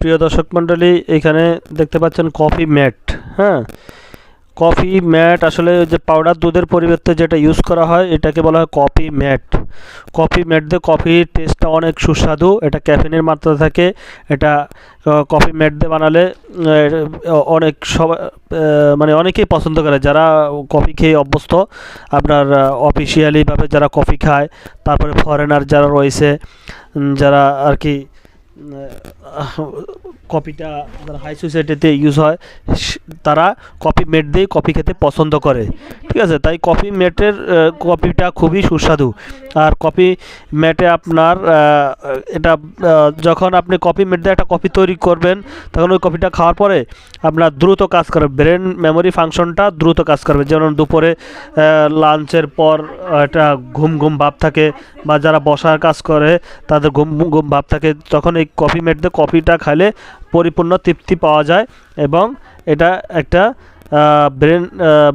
প্রিয় দর্শক মণ্ডলী এখানে দেখতে পাচ্ছেন কফি ম্যাট হ্যাঁ? কফি ম্যাট আসলে যে পাউডার দুধের পরিবর্তে যেটা ইউজ করা হয় এটাকে বলা হয় কফি ম্যাট কফি ম্যাট দিয়ে কফির টেস্টটা অনেক সুস্বাদু এটা ক্যাফিনের মাত্রা থাকে এটা কফি ম্যাট দিয়ে বানালে অনেক আহ, মানে অনেকেই পছন্দ করে। যারা কফি খেয়ে অভ্যস্ত আপনার অফিসিয়ালিভাবে যারা কফি খায় তারপরে ফরেনার যারা রয়েছে যারা আর কি কপিটা যারা হাই সোসাইটিতে ইউজ হয় তারা কফি মেট দিয়ে কফি খেতে পছন্দ করে। ঠিক আছে? তাই কফি মেটের কফিটা খুবই সুস্বাদু। আর কফি মেটে আপনার এটা যখন আপনি কফি মেট দিয়ে একটা কফি তৈরি করবেন, তখন ওই কফিটা খাওয়ার পরে আপনার দ্রুত কাজ করবে। ব্রেন মেমোরি ফাংশনটা দ্রুত কাজ করবে। যেমন দুপুরে লাঞ্চের পর একটা ঘুম ঘুম ভাব থাকে, বা যারা বসার কাজ করে, তাদের ঘুম ঘুম ভাব থাকে, তখন এই কফি মেট দিয়ে কফিটা খাইলে পরিপূর্ণ তৃপ্তি পাওয়া যায় এবং এটা একটা ব্রেন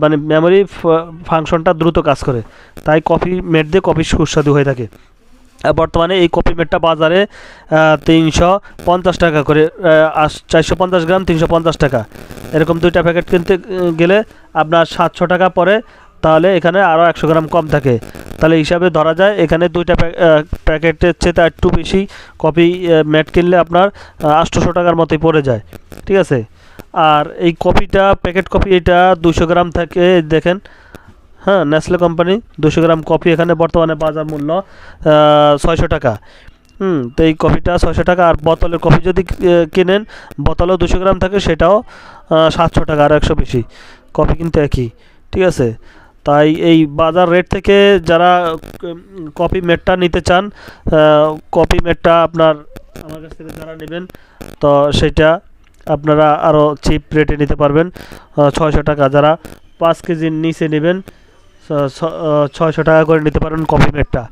মানে মেমোরি ফাংশনটা দ্রুত কাজ করে। তাই কফি মেট দিয়ে কফি সুস্বাদু হয়ে থাকে। বর্তমানে এই কফি মেটটা বাজারে তিনশো পঞ্চাশ টাকা করে চারশো পঞ্চাশ গ্রাম তিনশো পঞ্চাশ টাকা। এরকম দুইটা প্যাকেট কিনতে গেলে আপনার সাতশো টাকা পরে তাহলে এখানে আরও একশো গ্রাম কম থাকে। তাহলে হিসাবে ধরা যায় এখানে দুইটা প্যা- প্যাকেটের চেয়ে তার একটু বেশি কপি ম্যাট কিনলে আপনার আটশোশো টাকার মতোই পড়ে যায়। ঠিক আছে? আর এই কপিটা, প্যাকেট কপি এটা দুশো গ্রাম থাকে দেখেন। হ্যাঁ নেসলে কোম্পানি দুশো গ্রাম কপি এখানে বর্তমানে বাজার মূল্য ছয়শো টাকা। হুম, তো এই কপিটা ছয়শো টাকা, আর বোতলের কফি যদি কিনেন, বোতলেও দুশো গ্রাম থাকে, সেটাও সাতশো টাকা, আর একশো বেশি। কফি কিন্তু একই। ঠিক আছে? তাই এই বাজার রেট থেকে যারা কপি মেটটা নিতে চান কপি মেটটা আপনার, আমার কাছ থেকে যারা নেবেন, তো সেটা আপনারা আরও চিপ রেটে নিতে পারবেন। ছয়শো টাকা যারা পাঁচ কেজির নিচে নেবেন ছয়শো টাকা করে নিতে পারবেন কপি মেটটা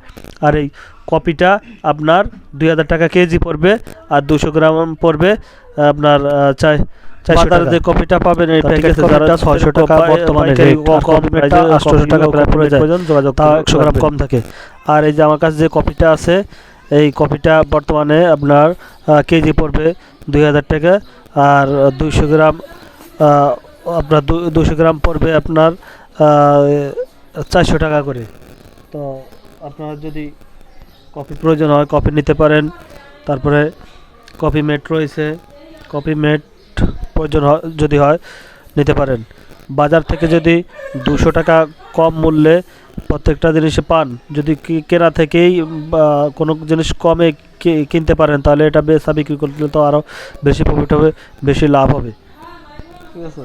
আর এই কপিটা আপনার দুই হাজার টাকা কেজি পড়বে, আর দুশো গ্রাম পড়বে, আপনার চাই চারশো টাকা। যে কপিটা পাবেন এই প্যাকেটে যারা ছয়শো টাকা বর্তমানে কপি মেটটা আটশোশো টাকা প্রায় পড়ে যায় যোগাযোগ তাও একশো গ্রাম কম থাকে। আর এই যে আমার কাছে যে কপিটা আছে এই কপিটা বর্তমানে আপনার কেজি পড়বে দুই হাজার টাকা আর দুইশো গ্রাম আপনার দুশো গ্রাম পড়বে আপনার চারশো টাকা করে। তো আপনারা যদি কফি প্রয়োজন হয় কফি নিতে পারেন। তারপরে কফি মেট রয়েছে কফি মেট প্রয়োজন হয় যদি হয় নিতে পারেন। বাজার থেকে যদি দুশো টাকা কম মূল্যে প্রত্যেকটা জিনিস পান যদি কি- কেনা থেকেই কোনো জিনিস কমে কিনতে পারেন তাহলে এটা বেচা বিক্রি করলে তো আরও বেশি প্রফিট হবে বেশি লাভ হবে। ঠিক আছে।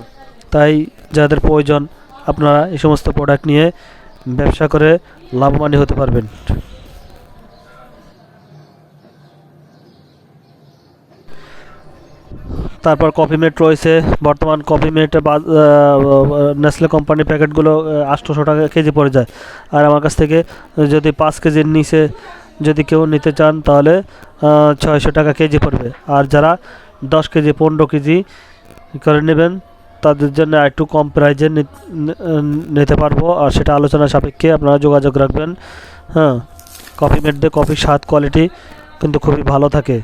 তাই যাদের প্রয়োজন আপনারা এই সমস্ত প্রোডাক্ট নিয়ে ব্যবসা করে লাভবান হতে পারবেন। তারপর কফি মেট রয়েছে। বর্তমান কফি মেট নেসলে কোম্পানির প্যাকেটগুলো আটশোশো টাকা কেজি পড়ে যায়। আর আমার কাছ থেকে যদি পাঁচ কেজির নিচে যদি কেউ নিতে চান, তাহলে ছয়শো টাকা কেজি পড়বে। আর যারা দশ কেজি, পনেরো কেজি করে নেবেন, তাদের জন্য একটু কম প্রাইজে নিতে পারব। আর সেটা আলোচনা সাপেক্ষে আপনারা যোগাযোগ রাখবেন। হ্যাঁ কফি মেট দিয়ে কফির স্বাদ, কোয়ালিটি কিন্তু খুবই ভালো থাকে।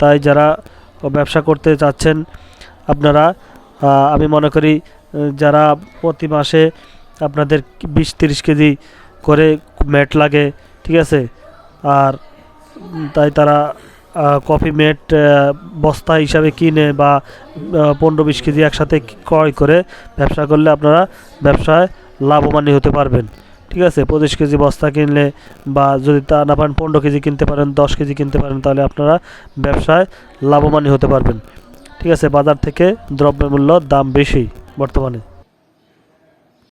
তাই যারা ব্যবসা করতে চাচ্ছেন আপনারা আমি মনে করি যারা প্রতি মাসে আপনাদের বিশ তিরিশ কেজি করে ম্যাট লাগে, ঠিক আছে? আর তাই তারা কফি মেট বস্তা হিসাবে কিনে বা পনেরো বিশ কেজি একসাথে ক্রয় করে ব্যবসা করলে আপনারা ব্যবসায় লাভবানই হতে পারবেন। ঠিক আছে, পঁচিশ কেজি বস্তা কিনলে বা যদি তা না পারেন পনেরো কেজি কিনতে পারেন, দশ কেজি কিনতে পারেন, তাহলে আপনারা ব্যবসায় লাভবানই হতে পারবেন। ঠিক আছে, বাজার থেকে দ্রব্যমূল্য দাম বেশি বর্তমানে।